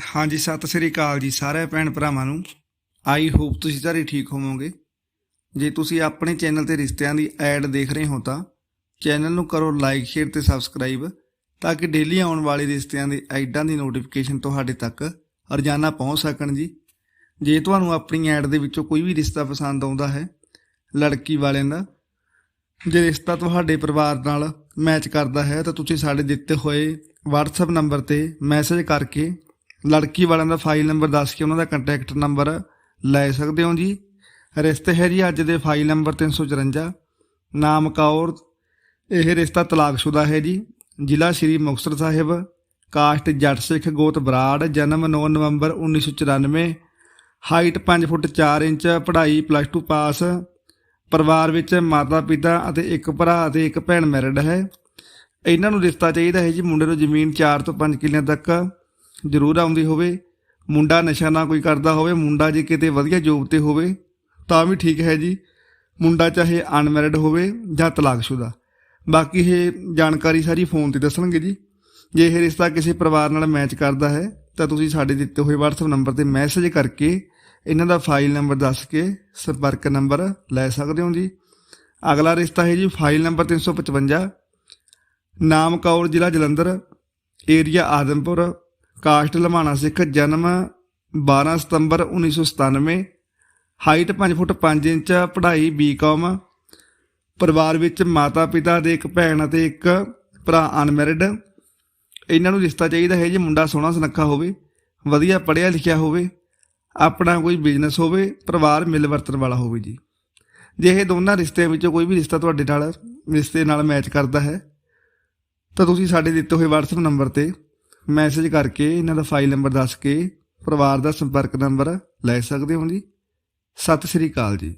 ਹਾਂਜੀ, ਸਤਿ ਸ੍ਰੀ ਅਕਾਲ ਜੀ ਸਾਰੇ ਭੈਣ ਭਰਾਵਾਂ ਨੂੰ। ਆਈ ਹੋਪ ਤੁਸੀਂ ਸਾਰੇ ਠੀਕ ਹੋਵੋਗੇ। ਜੇ ਤੁਸੀਂ ਆਪਣੇ ਚੈਨਲ ਤੇ ਰਿਸ਼ਤਿਆਂ ਦੀ ਐਡ ਦੇਖ ਰਹੇ ਹੋ ਤਾਂ ਚੈਨਲ ਨੂੰ ਕਰੋ ਲਾਈਕ, ਸ਼ੇਅਰ ਤੇ ਸਬਸਕ੍ਰਾਈਬ ਤਾਂ ਕਿ ਡੇਲੀ ਆਉਣ ਵਾਲੇ ਰਿਸ਼ਤਿਆਂ ਦੇ ਐਡਾਂ ਦੀ ਨੋਟੀਫਿਕੇਸ਼ਨ ਤੁਹਾਡੇ ਤੱਕ ਰੋਜ਼ਾਨਾ ਪਹੁੰਚ ਸਕਣ ਜੀ। ਜੇ ਤੁਹਾਨੂੰ ਆਪਣੀ ਐਡ ਦੇ ਵਿੱਚੋਂ ਕੋਈ ਵੀ ਰਿਸ਼ਤਾ ਪਸੰਦ ਆਉਂਦਾ ਹੈ, ਲੜਕੀ ਵਾਲਿਆਂ ਦਾ, ਜੇ ਰਿਸ਼ਤਾ ਤੁਹਾਡੇ ਪਰਿਵਾਰ ਨਾਲ ਮੈਚ ਕਰਦਾ ਹੈ ਤਾਂ ਤੁਸੀਂ ਸਾਡੇ ਦਿੱਤੇ ਹੋਏ WhatsApp ਨੰਬਰ ਤੇ ਮੈਸੇਜ ਕਰਕੇ ਲੜਕੀ ਵਾਲਿਆਂ ਦਾ ਫਾਈਲ ਨੰਬਰ ਦੱਸ ਕੇ ਉਹਨਾਂ ਦਾ ਕੰਟੈਕਟ ਨੰਬਰ ਲੈ ਸਕਦੇ ਹੋ ਜੀ। ਰਿਸ਼ਤੇ ਹੈ ਜੀ ਅੱਜ ਦੇ ਫਾਈਲ ਨੰਬਰ 354 ਨਾਮ ਕੌਰ, ਇਹ ਰਿਸ਼ਤਾ ਤਲਾਕਸ਼ੁਦਾ ਹੈ ਜੀ। ਜ਼ਿਲ੍ਹਾ ਸ਼੍ਰੀ ਮੁਕਤਸਰ ਸਾਹਿਬ। ਕਾਸਟ ਜੱਟ ਸਿੱਖ ਗੋਤ ਬਰਾੜ, ਜਨਮ 9 ਨਵੰਬਰ 1994 ਹਾਈਟ 5 ਫੁੱਟ 4 ਇੰਚ, ਪੜ੍ਹਾਈ ਪਲੱਸ 2 ਪਾਸ ਪਰਿਵਾਰ ਵਿੱਚ ਮਾਤਾ ਪਿਤਾ ਅਤੇ ਇੱਕ ਭਰਾ ਅਤੇ ਇੱਕ ਭੈਣ ਮੈਰਿਡ ਹੈ। ਇਹਨਾਂ ਨੂੰ ਰਿਸ਼ਤਾ ਚਾਹੀਦਾ ਹੈ ਜੀ ਮੁੰਡੇ ਨੂੰ ਜ਼ਮੀਨ 4 ਤੋਂ 5 ਕਿੱਲਿਆਂ ਤੱਕ। ਜ਼ਰੂਰ ਆਉਂਦੀ ਹੋਵੇ, ਮੁੰਡਾ ਨਸ਼ਾ ਨਾ ਕੋਈ ਕਰਦਾ ਹੋਵੇ, ਮੁੰਡਾ ਜੇ ਕਿਤੇ ਵਧੀਆ ਜੋਬ ਤੇ ਹੋਵੇ, ਤਾਂ ਵੀ ਠੀਕ ਹੈ ਜੀ। ਮੁੰਡਾ ਚਾਹੇ ਅਨਮੈਰਿਡ ਹੋਵੇ ਜਾਂ ਤਲਾਕਸ਼ੁਦਾ। ਬਾਕੀ ਇਹ ਜਾਣਕਾਰੀ ਸਾਰੀ ਫੋਨ ਤੇ ਦੱਸਣਗੇ ਜੀ। ਜੇ ਇਹ ਰਿਸ਼ਤਾ ਕਿਸੇ ਪਰਿਵਾਰ ਨਾਲ ਮੈਚ ਕਰਦਾ ਹੈ, ਤਾਂ ਤੁਸੀਂ ਸਾਡੇ ਦਿੱਤੇ ਹੋਏ WhatsApp ਨੰਬਰ ਤੇ ਮੈਸੇਜ ਕਰਕੇ ਇਹਨਾਂ ਦਾ ਫਾਈਲ ਨੰਬਰ ਦੱਸ ਕੇ ਸੰਪਰਕ ਨੰਬਰ ਲੈ ਸਕਦੇ ਹੋ ਜੀ। ਅਗਲਾ ਰਿਸ਼ਤਾ ਹੈ ਜੀ ਫਾਈਲ ਨੰਬਰ 355 ਨਾਮ ਕੌਰ ਜ਼ਿਲ੍ਹਾ ਜਲੰਧਰ ਏਰੀਆ ਆਦਮਪੁਰ ਕਾਸਟ ਲਮਾਣਾ ਸਿੱਖ ਜਨਮ 12 ਸਤੰਬਰ 1997 ਹਾਈਟ 5 ਫੁੱਟ 5 ਇੰਚ, ਪੜ੍ਹਾਈ ਬੀਕਾਮ ਪਰਿਵਾਰ ਵਿੱਚ ਮਾਤਾ ਪਿਤਾ ਦੇ ਇੱਕ ਭੈਣ ਅਤੇ ਇੱਕ ਭਰਾ ਅਨਮੈਰਿਡ ਇਹਨਾਂ ਨੂੰ ਰਿਸ਼ਤਾ ਚਾਹੀਦਾ ਹੈ ਜੀ ਮੁੰਡਾ ਸੋਹਣਾ ਸੁਨੱਖਾ ਹੋਵੇ, ਵਧੀਆ ਪੜ੍ਹਿਆ ਲਿਖਿਆ ਹੋਵੇ, ਆਪਣਾ ਕੋਈ ਬਿਜ਼ਨਸ ਹੋਵੇ, ਪਰਿਵਾਰ ਮਿਲ ਵਰਤਣ ਵਾਲਾ ਹੋਵੇ ਜੀ। ਜੇ ਇਹ ਦੋਨਾਂ ਰਿਸ਼ਤਿਆਂ ਵਿੱਚੋਂ ਕੋਈ ਵੀ ਰਿਸ਼ਤਾ ਤੁਹਾਡੇ ਨਾਲ, ਰਿਸ਼ਤੇ ਨਾਲ ਮੈਚ ਕਰਦਾ ਹੈ, ਤਾਂ ਤੁਸੀਂ ਸਾਡੇ ਦਿੱਤੇ ਹੋਏ WhatsApp ਨੰਬਰ ਤੇ ਮੈਸੇਜ ਕਰਕੇ ਇਹਨਾਂ ਦਾ ਫਾਈਲ ਨੰਬਰ ਦੱਸ ਕੇ ਪਰਿਵਾਰ ਦਾ ਸੰਪਰਕ ਨੰਬਰ ਲੈ ਸਕਦੇ ਹੋ ਜੀ? ਸਤਿ ਸ੍ਰੀ ਅਕਾਲ ਜੀ।